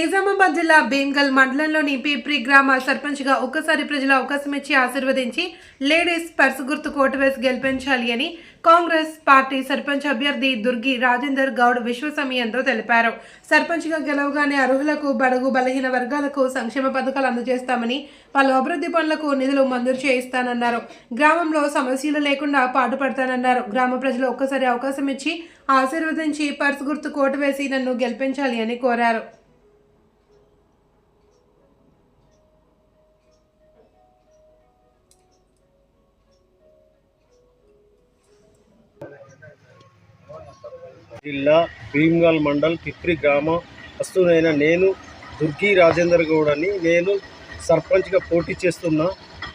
నిజామాబాద్ జిల్లా భీమ్గల్ మండలంలోని పీప్రి గ్రామ సర్పంచ్గా ఒక్కసారి ప్రజల అవకాశం ఇచ్చి ఆశీర్వదించి లేడీస్ పర్సు గుర్తు కోటు వేసి గెలిపించాలి అని కాంగ్రెస్ పార్టీ సర్పంచ్ అభ్యర్థి దుర్గి రాజేందర్ గౌడ్ విశ్వసమీయంతో తెలిపారు. సర్పంచ్గా గెలవగానే అర్హులకు బడుగు బలహీన వర్గాలకు సంక్షేమ పథకాలు అందజేస్తామని పలు అభివృద్ధి పనులకు నిధులు మంజూరు చేయిస్తానన్నారు. గ్రామంలో సమస్యలు లేకుండా పాటుపడతానన్నారు గ్రామ ప్రజలు ఒక్కసారి అవకాశం ఇచ్చి ఆశీర్వదించి పర్సు గుర్తు కోటు వేసి నన్ను గెలిపించాలి అని కోరారు. జిల్లా భీమ్గల్ మండల్ పిప్రి గ్రామ వస్తునైన నేను దుర్గి రాజేందర్ గౌడ్ అని నేను సర్పంచ్గా పోటీ చేస్తున్నా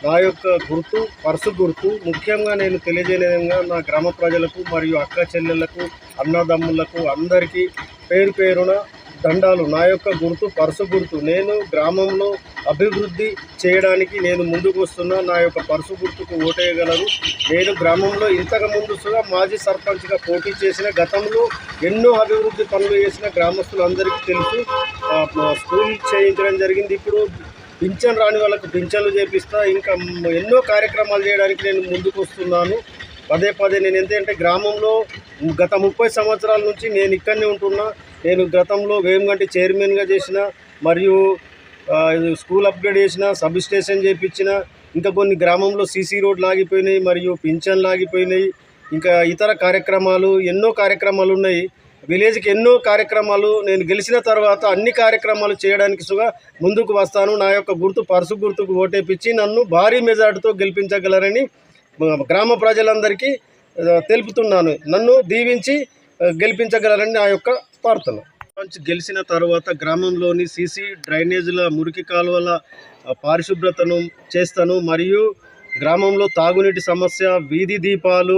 నా యొక్క గుర్తు పర్సు గుర్తు ముఖ్యంగా నేను తెలియజేయడంగా నా గ్రామ ప్రజలకు మరియు అక్క చెల్లెళ్ళకు అన్నదమ్ములకు అందరికీ పేరు పేరున దండాలు. నా యొక్క గుర్తు పర్సు గుర్తు. నేను గ్రామంలో అభివృద్ధి చేయడానికి నేను ముందుకు వస్తున్నా. నా యొక్క పరుసు గుర్తుకు ఓటేయగలరు. నేను గ్రామంలో ఇంతకు ముందుగా మాజీ సర్పంచ్గా పోటీ చేసిన గతంలో ఎన్నో అభివృద్ధి పనులు చేసిన గ్రామస్తులందరికీ తెలుసు. స్కూల్ చేయించడం జరిగింది. ఇప్పుడు పింఛన్ రాని వాళ్ళకు పింఛన్లు చేపిస్తా ఇంకా ఎన్నో కార్యక్రమాలు చేయడానికి నేను ముందుకు వస్తున్నాను. పదే పదే నేను ఎందుకంటే గ్రామంలో గత ముప్పై సంవత్సరాల నుంచి నేను ఇక్కడనే ఉంటున్నా. నేను గతంలో వేమగంటి చైర్మన్గా చేసిన మరియు స్కూల్ అప్గ్రేడ్ చేసిన సబ్ స్టేషన్ చేయించిన ఇంకా కొన్ని గ్రామంలో సీసీ రోడ్లు ఆగిపోయినాయి మరియు పింఛన్లు ఆగిపోయినాయి ఇంకా ఇతర కార్యక్రమాలు ఎన్నో కార్యక్రమాలు ఉన్నాయి. విలేజ్కి ఎన్నో కార్యక్రమాలు నేను గెలిచిన తర్వాత అన్ని కార్యక్రమాలు చేయడానికి సుగా ముందుకు వస్తాను. నా యొక్క గుర్తు పరుసు గుర్తుకు ఓటేపించి నన్ను భారీ మెజార్టీతో గెలిపించగలరని గ్రామ ప్రజలందరికీ తెలుపుతున్నాను. నన్ను దీవించి గెలిపించగలరని నా యొక్క ప్రార్థన. సర్పంచ్ గెలిచిన తర్వాత గ్రామంలోని సీసీ డ్రైనేజీల మురికి కాలువల పారిశుభ్రతను చేస్తాను. మరియు గ్రామంలో తాగునీటి సమస్య వీధి దీపాలు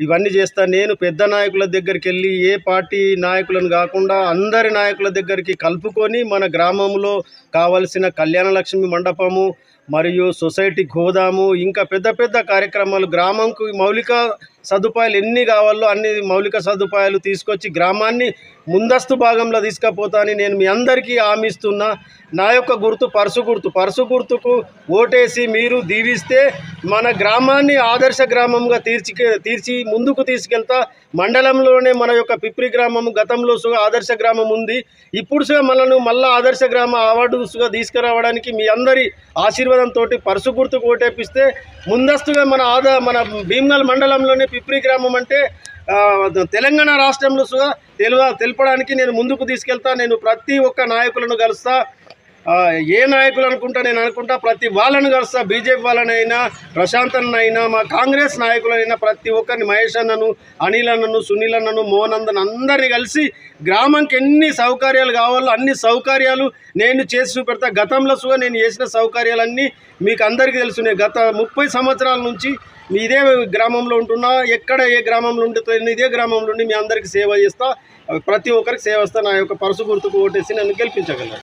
ఇవన్నీ చేస్తా. నేను పెద్ద నాయకుల దగ్గరికి వెళ్ళి ఏ పార్టీ నాయకులను కాకుండా అందరి నాయకుల దగ్గరికి కలుపుకొని మన గ్రామంలో కావలసిన కళ్యాణ లక్ష్మి మండపము మరియు సొసైటీ గోదాము ఇంకా పెద్ద పెద్ద కార్యక్రమాలు గ్రామంకు మౌలిక సదుపాయాలు ఎన్ని కావాలో అన్ని మౌలిక సదుపాయాలు తీసుకొచ్చి గ్రామాన్ని ముందస్తు భాగంలో తీసుకపోతా నేను మీ అందరికీ హామీ ఇస్తున్నా. నా యొక్క గుర్తు పరుసు గుర్తు. పర్సు గుర్తుకు ఓటేసి మీరు దీవిస్తే మన గ్రామాన్ని ఆదర్శ గ్రామంగా తీర్చి తీర్చి ముందుకు తీసుకెళ్తా. మండలంలోనే మన యొక్క పిప్రి గ్రామం గతంలో ఆదర్శ గ్రామం ఉంది. ఇప్పుడు సుగా మనను మళ్ళా ఆదర్శ గ్రామ అవార్డుగా తీసుకురావడానికి మీ అందరి ఆశీర్వాదంతో పర్సు గుర్తుకు ఓటేపిస్తే ముందస్తుగా మన ఆదా మన భీమ్గల్ మండలంలోనే పిప్రి గ్రామం అంటే తెలంగాణ రాష్ట్రంలో సుగా తెలువ తెలపడానికి నేను ముందుకు తీసుకెళ్తా. నేను ప్రతి ఒక్క నాయకులను కలుస్తా. ఏ నాయకులు అనుకుంటా నేను అనుకుంటా ప్రతి వాళ్ళను కలుస్తా బీజేపీ వాళ్ళనైనా ప్రశాంత్ అన్నైనా మా కాంగ్రెస్ నాయకులైనా ప్రతి ఒక్కరిని మహేష్ అన్నను అనిల్ అన్నను సునీల్ అన్నను మోహనందన్ అందరినీ కలిసి గ్రామంకి ఎన్ని సౌకర్యాలు కావాలో అన్ని సౌకర్యాలు నేను చేసి చూపెడతా. గతంలో సుగా నేను చేసిన సౌకర్యాలన్నీ మీకు అందరికీ తెలుసునే గత ముప్పై సంవత్సరాల నుంచి మీ ఇదే గ్రామంలో ఉంటున్నా. ఎక్కడ ఏ గ్రామంలో ఉంటుందో ఇదే గ్రామంలో ఉండి మీ అందరికీ సేవ చేస్తా. ప్రతి ఒక్కరికి సేవ ఇస్తా నా యొక్క పరుసు గుర్తుకు ఓటేసి నన్ను గెలిపించగలను